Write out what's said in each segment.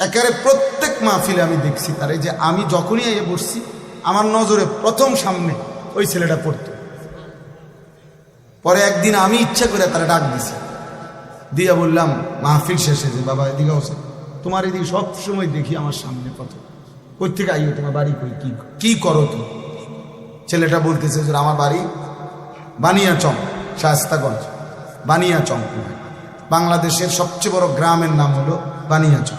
একেবারে প্রত্যেক মাহফিলে আমি দেখছি তারে। যে আমি যখনই এ বসছি, আমার নজরে প্রথম সামনে ওই ছেলেটা পড়তো। পরে একদিন আমি ইচ্ছা করে তারা ডাক দিছি। দিয়া বললাম, মাহফিল শেষে যে বাবা, এদিকে ওসে তোমার এদিকে সব সময় দেখি আমার সামনে কত কই থেকে আইও, তোমার বাড়ি কই, কি কি করো তুমি? ছেলেটা বলতেছে যে আমার বাড়ি বানিয়াচং শাস্তাগঞ্জ বানিয়াচং। বাংলাদেশের সবচেয়ে বড় গ্রামের নাম হলো বানিয়াচং।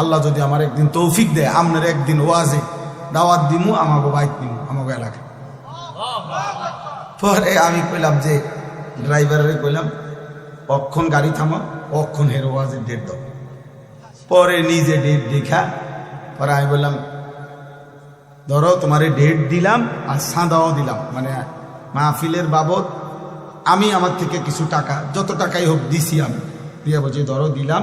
আল্লাহ যদি আমার একদিন তৌফিক দেয়, আপনার একদিন ওয়াজে দাওয়াত দিমু আমাকে বাইক দিমু আমাকে এলাকায়। পরে আমি কইলাম যে ড্রাইভারে কইলাম, অক্ষণ গাড়ি থামা অক্ষণ হের ওয়াজের ডেট দাও। পরে নিজে ডেট দেখা, পরে আমি বললাম, ধরো তোমার ডেট দিলাম আর সাঁদাও দিলাম মানে মাহফিলের বাবদ আমি আমার থেকে কিছু টাকা, যত টাকাই হোক দিছি আমি। দিয়ে বলছি, ধরো দিলাম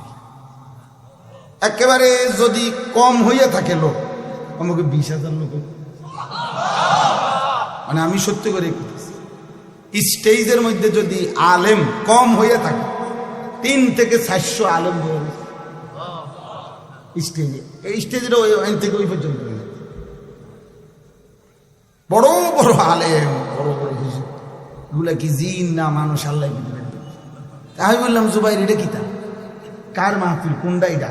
একেবারে যদি কম হইয়া থাকে লোক, আমাকে বিশ হাজার লোক মানে আমি সত্যি করে স্টেজের মধ্যে যদি আলেম কম হইয়া থাকে, তিন থেকে চারশো আলেম স্টেজে, এই স্টেজের ওই ওই থেকে ওই পর্যন্ত বড় বড় আলেম, বড় বড় হুজুর, এগুলা কি জিন না মানুষ, আল্লাহ আমি বললাম, জুবাইর এটা কি তা? কার মাহফিল কোনটা এটা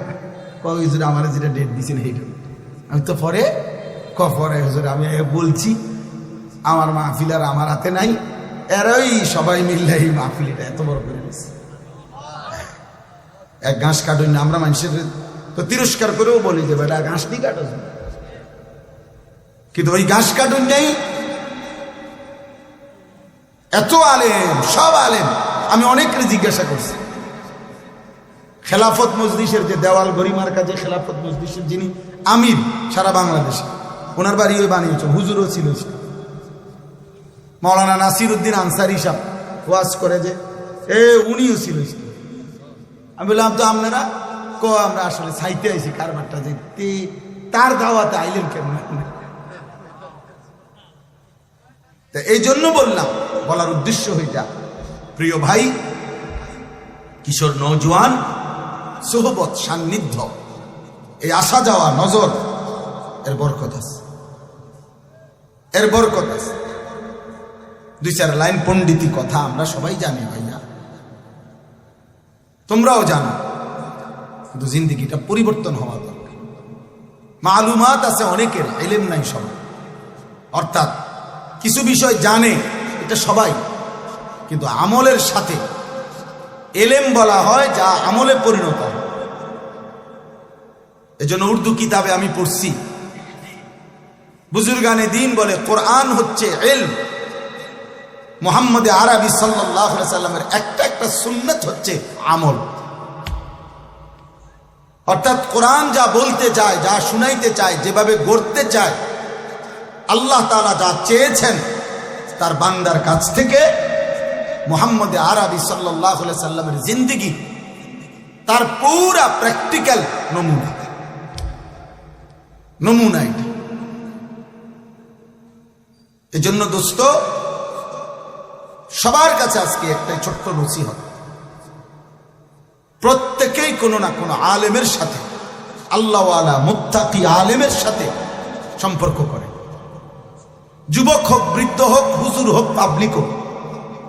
হুজুর, আমার যেটা ডেট দিয়েছেন সেইটা। আমি তো পরে ক পরে, হুজুর, আমি বলছি, আমার মাহফিল আর আমার হাতে নাই। এরাই সবাই মিললে এই মাহফিল এটা এত বড় করে দিচ্ছে এক ঘাস কাটুন আমরা মানুষের তো তিরস্কার করেও বলি যে, বেটা, ঘাস দিয়ে কাটো কিন্তু ওই ঘাস কাটুন নেই। এত আলেম, সব আলেম। আমি অনেককে জিজ্ঞাসা করছি খেলাফত মজলিসের যে দেওয়াল গরিমার কাজে খেলাফত মজলিসের যিনি আমির সারা বাংলাদেশে, ওনার বাড়ি ওই বানিয়েছে হুজুরও ছিল। মৌলানা নাসির উদ্দিন আনসারি সাহ ওয়াজ করে যে, এ, উনিও ছিল আমি বললাম, তো আপনারা ক, আমরা আসলে সাইতে আইছি কারবারটা যে তার দাওয়াতে আইলেন কেমন তা এই জন্য বললাম, বলার উদ্দেশ্য হইটা, প্রিয় ভাই, কিশোর নৌজওয়ান সোহবত সান্নিধ্য। এই আসা যাওয়া নজর এর বরকত আছে। এর বরকত আছে। দুই চার লাইন পণ্ডিতি কথা আমরা সবাই জানি ভাইয়া। তোমরাও জানো, কিন্তু জিন্দিগিটা পরিবর্তন হওয়া দরকার। মালুমাত আছে অনেকের এলেম নাই সবাই অর্থাৎ কিছু বিষয় জানে, এটা সবাই। কিন্তু আমলের সাথে এলেম বলা হয় যা আমলে পরিণত হয়। এজন্য উর্দু কিতাবে আমি পড়ছি। বুজুর্গানে দিন বলে, কোরআন হচ্ছে এল মোহাম্মদ আরবি সাল্লামের একটা একটা সুন্নত হচ্ছে আমল। অর্থাৎ কোরআন যা বলতে চায়, যা শুনাইতে চায়, যেভাবে গড়তে চায়, আল্লাহ তালা যা চেয়েছেন, তার বান্দার কাছ থেকে মোহাম্মদ আরবি সাল্লাহ সাল্লামের জিন্দিগি, তার পুরা প্র্যাকটিক্যাল নমুনা। নমুনা এটা এজন্য দোস্ত, সবার কাছে আজকে একটাই ছোট্ট নসিহত। প্রত্যেকেই কোনো না কোনো আলেমের সাথে আল্লাহওয়ালা মুত্তাকি আলেমের সাথে সম্পর্ক করে। যুবক হোক, বৃদ্ধ হোক, হুজুর হোক, পাবলিক হোক,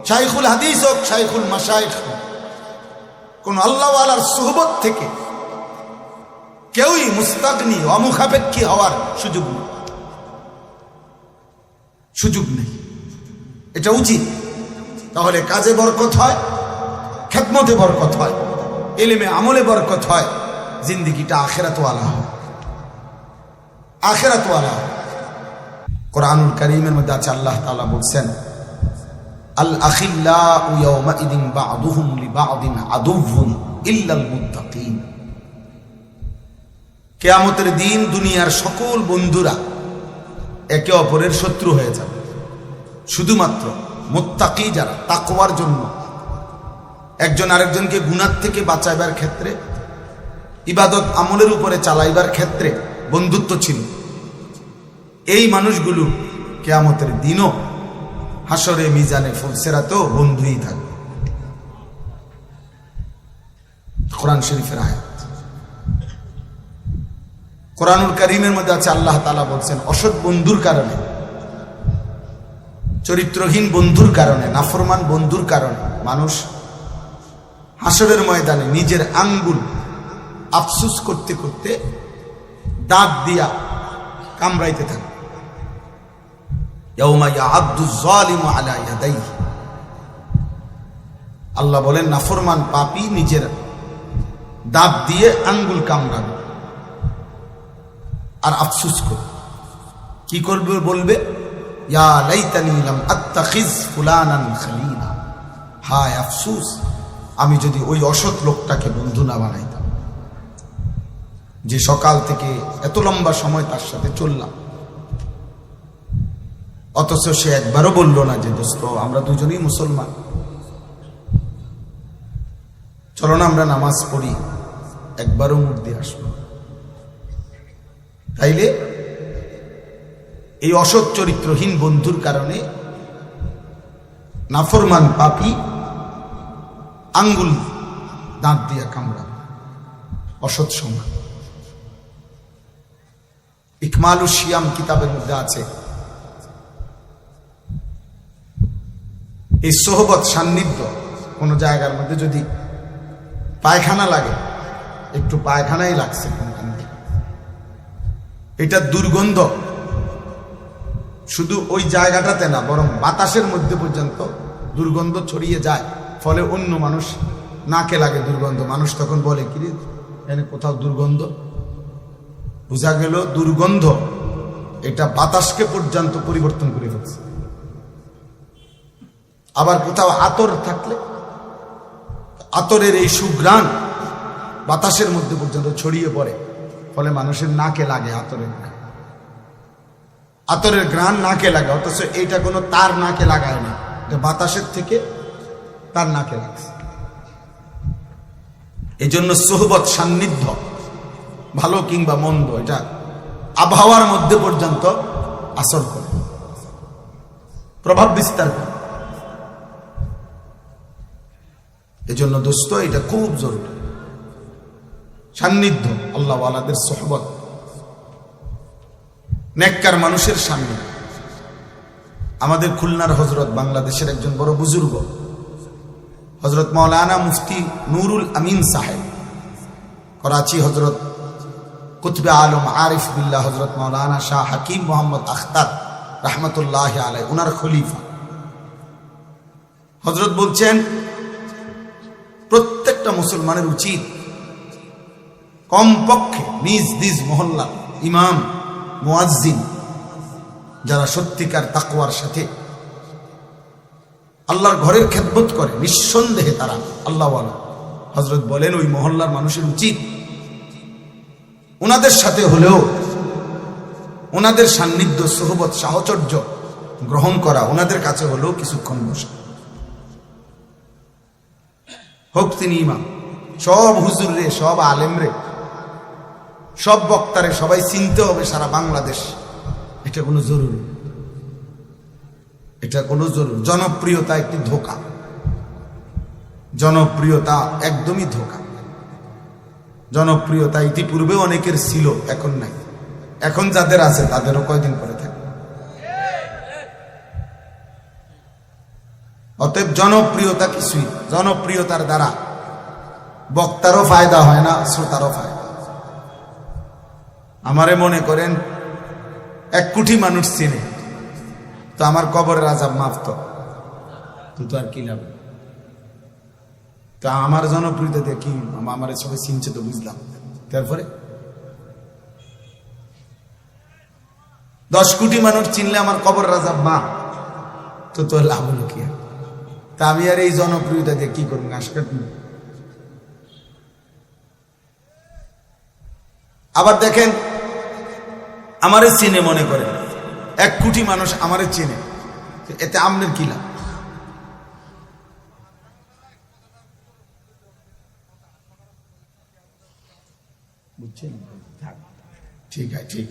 শাইখুল হাদিস হোক, শাইখুল মাসাইখ হোক, কোন আল্লাহওয়ালার সোহবত থেকে কেউই মুস্তাগনি অমুখাপেক্ষী হওয়ার সুযোগ নেই। সুযোগ নেই। এটা উচিত। তাহলে কাজে বরকত হয়, খেদমতে বরকত হয়, এলেমে আমলে বরকত হয়, জিন্দিগিটা আখেরাতওয়ালা হয় আখেরাতওয়ালা কোরআনুল করিমের মধ্যে আছে, আল্লাহ তাআলা বলছেন, আল আখিল্লা ইয়াউমাইদিন বা'দুহুম লিবা'দিন আদুউন ইল্লাল মুত্তাকিন। কেয়ামতের দিন দুনিয়ার সকল বন্ধুরা একে অপরের শত্রু হয়ে যাবে। শুধুমাত্র মোত্তাকি যারা, তাকওয়ার জন্য। একজন আরেকজনকে গুণার থেকে বাঁচাইবার ক্ষেত্রে, ইবাদত আমলের উপরে চালাইবার ক্ষেত্রে বন্ধুত্ব ছিল। এই মানুষগুলো কেয়ামতের দিনও হাসরে মিজানে, ফুলসেরাতেও বন্ধুই থাকবে। কোরআন শরীফের আয়াত। কোরআনুল করিমের মধ্যে আছে, আল্লাহ তালা বলছেন, অসৎ বন্ধুর কারণে, চরিত্রহীন বন্ধুর কারণে, নাফরমান বন্ধুর কারণে মানুষ হাসরের ময়দানে নিজের আঙ্গুল আফসুস করতে করতে দাঁত দিয়া কামড়াইতে থাকে। আল্লাহ বলেন, নাফরমান পাপি নিজের দাঁত দিয়ে আঙ্গুল কামড়াবে। আর আফসুস করবে কি করবে বলবে? হায় আফসুস, আমি যদি ওই অসৎ লোকটাকে বন্ধু না বানাইতাম। যে সকাল থেকে এত লম্বা সময় তার সাথে চললাম। অথচ সে একবারও বলল না যে, দোস্ত, আমরা দুজনেই মুসলমান। চলো না আমরা নামাজ পড়ি, একবারও মুখ দিয়ে আসব তাইলে এই অসৎ চরিত্রহীন বন্ধুর কারণে নাফরমান পাপি আঙ্গুল দাঁত দিয়া কামড়া অসৎ সময় ইকমালু শিয়াম কিতাবের মধ্যে আছে। এই সোহবত সান্নিধ্য কোনো জায়গার মধ্যে যদি পায়খানা লাগে, একটু পায়খানাই লাগছে কোনখানে এটা দুর্গন্ধ। শুধু ওই জায়গাটাতে না, বরং বাতাসের মধ্যে পর্যন্ত দুর্গন্ধ ছড়িয়ে যায়। ফলে অন্য মানুষ নাকে লাগে দুর্গন্ধ। মানুষ তখন বলে কি এনে কোথাও দুর্গন্ধ? বোঝা গেল, দুর্গন্ধ এটা বাতাসকে পর্যন্ত পরিবর্তন করে ফেলছে। আবার কোথাও আতর থাকলে, আতরের এই সুগ্রাণ বাতাসের মধ্যে পর্যন্ত ছড়িয়ে পড়ে। ফলে মানুষের নাকে লাগে আতরের আতরের ঘ্রাণ নাকে লাগে, অথচ এইটা কোনো তার নাকে লাগায় না। বাতাসের থেকে তার নাকে লাগছে। এই জন্য সোহবত সান্নিধ্য, ভালো কিংবা মন্দ, এটা আবহাওয়ার মধ্যে পর্যন্ত আসর করে। প্রভাব বিস্তার করে। এজন্য দোস্ত, এটা খুব জরুরি। সান্নিধ্য আল্লাহ আলাদের সোহবত। নেককার মানুষের সান্নিধ্য আমাদের খুলনার হজরত বাংলাদেশের একজন বড় বুজুর্গ হজরত মৌলানা মুফতি নুরুল আমিন সাহেব। করাচি হজরত কুতবে আলম আরিফ বিল্লাহ হজরত মৌলানা শাহ হাকিম মোহাম্মদ আখতার রহমতুল্লাহ আলাই উনার খলিফা। হজরত বলছেন, প্রত্যেকটা মুসলমানের উচিত কমপক্ষে নিজ নিজ মহল্লা ইমাম, মুয়াজ্জিন, যারা সত্যিকার তাকওয়ার সাথে আল্লাহর ঘরের খেদমত করে, নিঃসন্দেহে তারা আল্লাহ হজরত বলেন, ওই মহল্লার মানুষের উচিত ওনাদের সাথে হলেও ওনাদের সান্নিধ্য, সহবত, সাহচর্য গ্রহণ করা, ওনাদের কাছে হলেও কিছুক্ষণ বসা। হোক তিনি ইমাম, সব হুজুর রে, সব আলেম রে সব বক্তারে সবাই চিনতে হবে সারা বাংলাদেশ। এটা কোনো জরুরি। এটা কোনো জরুর। জনপ্রিয়তা একটি ধোকা। জনপ্রিয়তা একদমই ধোকা। জনপ্রিয়তা ইতিপূর্বে অনেকের ছিল, এখন নাই। এখন যাদের আছে, তাদেরও কয়দিন পরে থাকে অতএব জনপ্রিয়তা কিছুই। জনপ্রিয়তার দ্বারা বক্তারও ফায়দা হয় না, শ্রোতারও ফায়দা। আমারে মনে করেন এক কোটি মানুষ চিনে, তো আমার কবরের আজাব মাফ তো। তো আর কি লাভ? তা আমার জনপ্রিয়তা দিয়ে কি আমার সবাই চিনছে তো বুঝলাম। তারপরে? দশ কোটি মানুষ চিনলে আমার কবর রাজা মা তো তোর লাভ হলো কি তা আমি আর এই জনপ্রিয়তা দিয়ে কি করব? ঘাস কাটবো? আবার দেখেন আমারে চিনে মনে করে। এক কোটি মানুষ আমারে চিনে। এতে আমনের কি লাভ? বুঝছেন? ঠিক আছে, ঠিক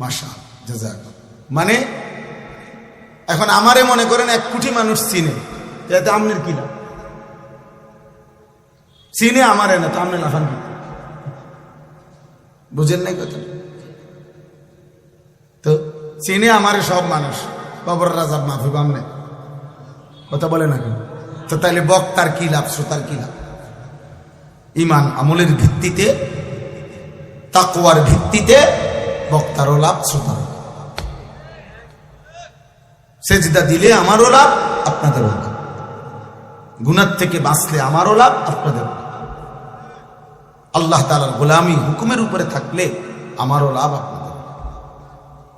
মাসা জাজাক মানে এখন আমারে মনে করেন এক কোটি মানুষ চিনে। এতে আমনের কি লাভ? চিনে আমারে না, তো আমনে লাফান বুঝেন নাই কথা চিনে আমারে সব মানুষ। কবর রাজার মাফি বামনে কথা বলে না কেন তো তাহলে বক্তার কি লাভ, শ্রোতার কি লাভ? ইমান আমলের ভিত্তিতে তাকুয়ার ভিত্তিতে বক্তারও লাভ শ্রোতার। সেজদা দিলে আমারও লাভ, আপনাদেরও লাভ। গুনার থেকে বাঁচলে আমারও লাভ, আপনাদেরও লাভ। আল্লাহ তালার গোলামী হুকুমের উপরে থাকলে আমারও লাভ আপনাদের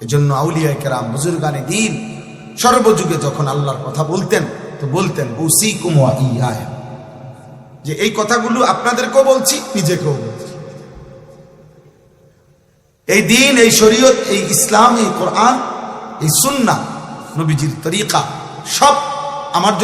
এজন্য আউলিয়া কেরাম বুজুরগানে দিন, সর্বযুগে যখন আল্লাহর কথা বলতেন, তো বলতেন উসি কুমা ইয়ায়। যে এই কথাগুলো আপনাদেরকেও বলছি, নিজেকেও বলছি। এই দিন, এই শরীয়ত, এই ইসলাম, এই কোরআন, এই সুন্না নবীজির তরিকা, সব আমার